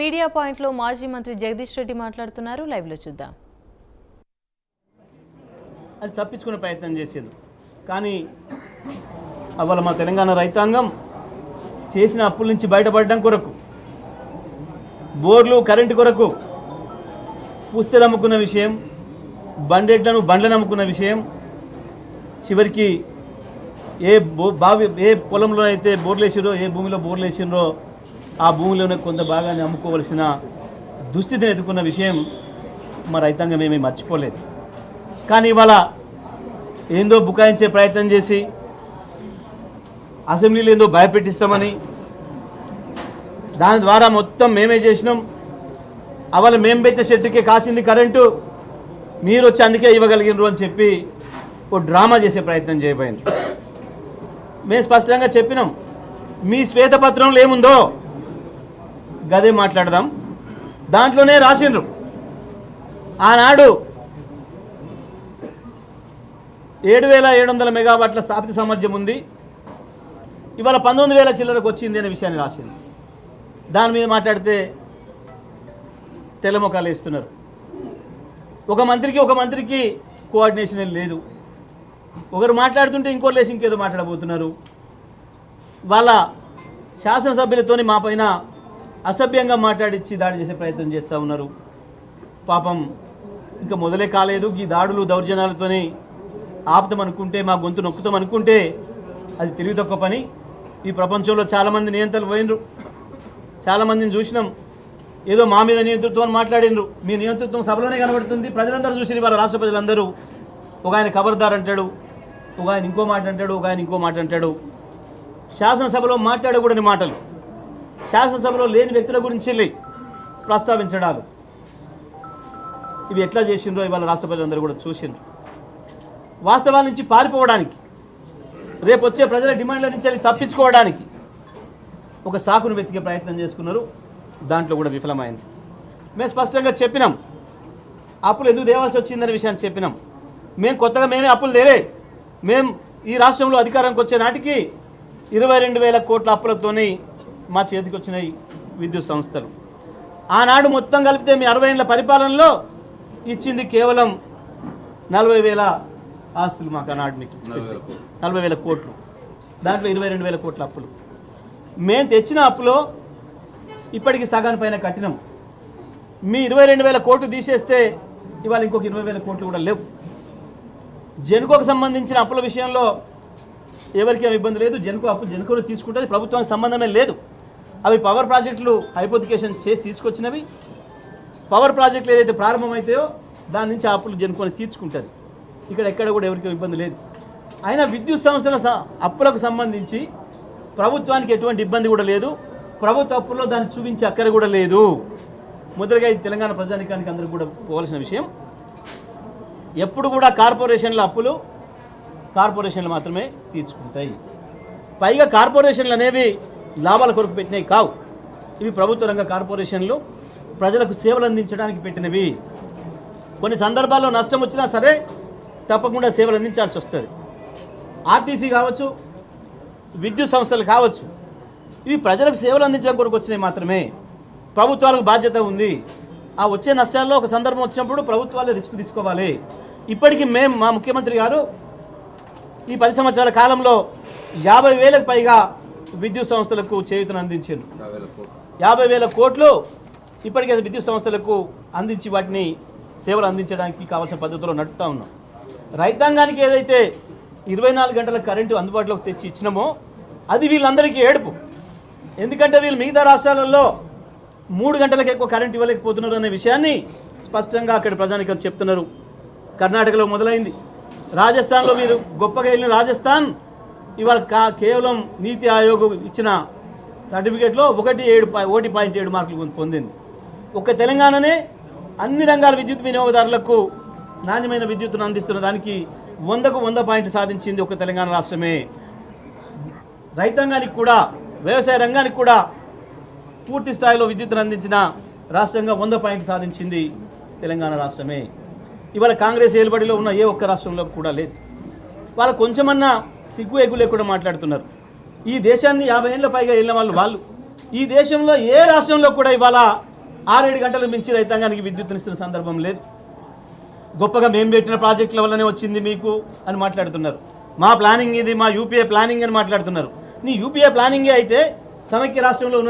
Media పాయింట్లో మాజీ మంత్రి జగదీష్ రెడ్డి మాట్లాడుతున్నారు. లైవ్లో చూద్దాం. అది తప్పించుకునే ప్రయత్నం చేసింది కానీ అవాళ మా తెలంగాణ రైతాంగం చేసిన అప్పుల నుంచి బయటపడడం కొరకు బోర్లు కరెంటు కొరకు పుస్తలు అమ్ముకున్న విషయం బండెడ్లను బండ్లను అమ్ముకున్న విషయం చివరికి ఏ బో బావి ఏ పొలంలో అయితే బోర్లు వేసిరో ఏ భూమిలో బోర్లు వేసినో ఆ భూమిలోనే కొంత భాగాన్ని అమ్ముకోవలసిన దుస్థితిని ఎదుర్కొన్న విషయం మా రైతాంగం ఏమీ మర్చిపోలేదు. కానీ ఇవాళ ఏందో బుకాయించే ప్రయత్నం చేసి అసెంబ్లీలో ఏందో భయపెట్టిస్తామని దాని ద్వారా మొత్తం మేమే చేసినాం. అవల మేము పెట్టిన చెట్టుకే కాసింది కరెంటు మీరు వచ్చి అందుకే ఇవ్వగలిగినారు అని చెప్పి ఓ డ్రామా చేసే ప్రయత్నం చేయబోయింది మేము స్పష్టంగా చెప్పినాం మీ శ్వేతపత్రంలో ఏముందో గదే మాట్లాడదాం. దాంట్లోనే రాసిండ్రు. ఆనాడు ఏడు వేల ఏడు వందల మెగావాట్ల స్థాపిత సామర్థ్యం ఉంది. ఇవాళ పంతొమ్మిది వేల చిల్లరకు వచ్చింది అనే విషయాన్ని రాసింది దాని మీద మాట్లాడితే తెల్లమొకాలు వేస్తున్నారు. ఒక మంత్రికి ఒక మంత్రికి కోఆర్డినేషన్ లేదు. ఒకరు మాట్లాడుతుంటే ఇంకో లేసి ఇంకేదో మాట్లాడబోతున్నారు. వాళ్ళ శాసనసభ్యులతోని మా పైన అసభ్యంగా మాట్లాడించి దాడి చేసే ప్రయత్నం చేస్తూ ఉన్నారు. పాపం ఇంకా మొదలే కాలేదు. ఈ దాడులు దౌర్జన్యాలతోని ఆపుతాం అనుకుంటే మా గొంతు నొక్కుతాం అనుకుంటే అది తెలివి తక్కువ పని. ఈ ప్రపంచంలో చాలామంది నియంత్రణలు పోయినరు చాలామందిని చూసినాం. ఏదో మా మీద నియంతృత్వం మాట్లాడినరు మీ నియంతృత్వం సభలోనే కనబడుతుంది. ప్రజలందరూ చూసి వాళ్ళ రాష్ట్ర ప్రజలందరూ ఒక ఆయన ఖబర్దార్ అంటాడు ఒక ఆయన ఇంకో మాట అంటాడు ఒక ఆయన ఇంకో మాట అంటాడు. శాసనసభలో మాట్లాడకూడని మాటలు. శాసనసభలో లేని వ్యక్తుల గురించి ప్రస్తావించడాలు. ఇవి ఎట్లా చేసిండ్రో ఇవాళ రాష్ట్ర ప్రజలందరూ కూడా చూసిండ్రు. వాస్తవాల నుంచి పారిపోవడానికి రేపు వచ్చే ప్రజల డిమాండ్ల నుంచి అది తప్పించుకోవడానికి ఒక సాకును వెతికే ప్రయత్నం చేసుకున్నారు. దాంట్లో కూడా విఫలమైంది. మేము స్పష్టంగా చెప్పినాం. అప్పులు ఎందుకు తేవాల్సి వచ్చిందనే విషయాన్ని చెప్పినాం. మేము కొత్తగా మేమే అప్పులు తేలే. మేము ఈ రాష్ట్రంలో అధికారానికి వచ్చే నాటికి ఇరవై రెండు వేల కోట్ల అప్పులతోని మా చేతికి వచ్చినాయి విద్యుత్ సంస్థలు. ఆనాడు మొత్తం కలిపితే మీ అరవై ఏళ్ళ పరిపాలనలో ఇచ్చింది కేవలం నలభై వేల ఆస్తులు మాకు ఆనాడు మీకు నలభై వేల కోట్లు. దాంట్లో ఇరవై రెండు వేల కోట్ల అప్పులు. మేము తెచ్చిన అప్పులో ఇప్పటికి సగాని పైన కట్టినాం. మీ ఇరవై రెండు వేల కోట్లు తీసేస్తే ఇవాళ ఇంకొక ఇరవై వేల కోట్లు కూడా లేవు. జెన్కోకు సంబంధించిన అప్పుల విషయంలో ఎవరికి ఇబ్బంది లేదు. జెన్కో అప్పు జెన్కోలో తీసుకుంటుంది. ప్రభుత్వానికి సంబంధమే లేదు. అవి పవర్ ప్రాజెక్టులు హైపోతికేషన్ చేసి తీసుకొచ్చినవి. పవర్ ప్రాజెక్టులు ఏదైతే ప్రారంభమవుతాయో దాని నుంచి ఆ అప్పులు జనుకొని తీర్చుకుంటుంది. ఇక్కడ ఎక్కడ కూడా ఎవరికి ఇబ్బంది లేదు. అయినా విద్యుత్ సంస్థల స- అప్పులకు సంబంధించి ప్రభుత్వానికి ఎటువంటి ఇబ్బంది కూడా లేదు. ప్రభుత్వ అప్పుల్లో దాన్ని చూపించే అక్కర కూడా లేదు. మొదలుగా ఇది తెలంగాణ ప్రజానికానికి అందరూ కూడా పోవాల్సిన విషయం. ఎప్పుడు కూడా కార్పొరేషన్ల అప్పులు కార్పొరేషన్లు మాత్రమే తీర్చుకుంటాయి. పైగా కార్పొరేషన్లు అనేవి లాభాల కొరకు పెట్టినవి కావు. ఇవి ప్రభుత్వ రంగ కార్పొరేషన్లు ప్రజలకు సేవలు అందించడానికి పెట్టినవి. కొన్ని సందర్భాల్లో నష్టం వచ్చినా సరే తప్పకుండా సేవలు అందించాల్సి వస్తుంది. ఆర్టీసీ కావచ్చు విద్యుత్ సంస్థలు కావచ్చు ఇవి ప్రజలకు సేవలు అందించడం కొరకు వచ్చినవి మాత్రమే. ప్రభుత్వాలకు బాధ్యత ఉంది. ఆ వచ్చే నష్టాల్లో ఒక సందర్భం వచ్చినప్పుడు ప్రభుత్వాలు రిస్క్ తీసుకోవాలి. ఇప్పటికీ మేము మా ముఖ్యమంత్రి గారు ఈ పది సంవత్సరాల కాలంలో యాభై వేలకు పైగా విద్యుత్ సంస్థలకు చేయూతను అందించారు యాభై వేల కోట్లు ఇప్పటికే విద్యుత్ సంస్థలకు అందించి వాటిని సేవలు అందించడానికి కావాల్సిన పద్ధతిలో నడుపుతా ఉన్నాం. రైతాంగానికి ఏదైతే ఇరవై నాలుగు గంటల కరెంటు అందుబాటులోకి తెచ్చి ఇచ్చినామో అది వీళ్ళందరికీ ఏడుపు. ఎందుకంటే వీళ్ళు మిగతా రాష్ట్రాలలో మూడు గంటలకు ఎక్కువ కరెంట్ ఇవ్వలేకపోతున్నారు అనే విషయాన్ని స్పష్టంగా అక్కడ ప్రజానికం చెప్తున్నారు. కర్ణాటకలో మొదలైంది. రాజస్థాన్లో మీరు గొప్పగా వెళ్ళిన రాజస్థాన్ ఇవాళ కా కేవలం నీతి ఆయోగ్ ఇచ్చిన సర్టిఫికేట్లో ఒకటి ఏడు ఒకటి పాయింట్ ఏడు మార్కులు పొందింది. ఒక తెలంగాణనే అన్ని రంగాల విద్యుత్ వినియోగదారులకు నాణ్యమైన విద్యుత్తును అందిస్తున్న దానికి వందకు వంద పాయింట్ సాధించింది ఒక తెలంగాణ రాష్ట్రమే. రైతాంగానికి కూడా వ్యవసాయ రంగానికి కూడా పూర్తి స్థాయిలో విద్యుత్తును అందించిన రాష్ట్రంగా వంద పాయింట్ సాధించింది తెలంగాణ రాష్ట్రమే. ఇవాళ కాంగ్రెస్ ఏలుబడిలో ఉన్న ఏ ఒక్క రాష్ట్రంలో కూడా లేదు. వాళ్ళ కొంచెమన్నా సిగ్గు ఎగ్గు లేకుండా మాట్లాడుతున్నారు. ఈ దేశాన్ని యాభై ఏళ్ళ పైగా వెళ్ళిన వాళ్ళు వాళ్ళు. ఈ దేశంలో ఏ రాష్ట్రంలో కూడా ఇవాళ ఆరేడు గంటలు మించి రైతాంగానికి విద్యుత్తునిస్తున్న సందర్భం లేదు. గొప్పగా మేము పెట్టిన ప్రాజెక్టుల వల్లనే వచ్చింది మీకు అని మాట్లాడుతున్నారు. మా ప్లానింగ్ ఇది మా యూపీఏ ప్లానింగ్ అని మాట్లాడుతున్నారు. నీ యూపీఏ ప్లానింగే అయితే సమైక్య రాష్ట్రంలో ఉన్న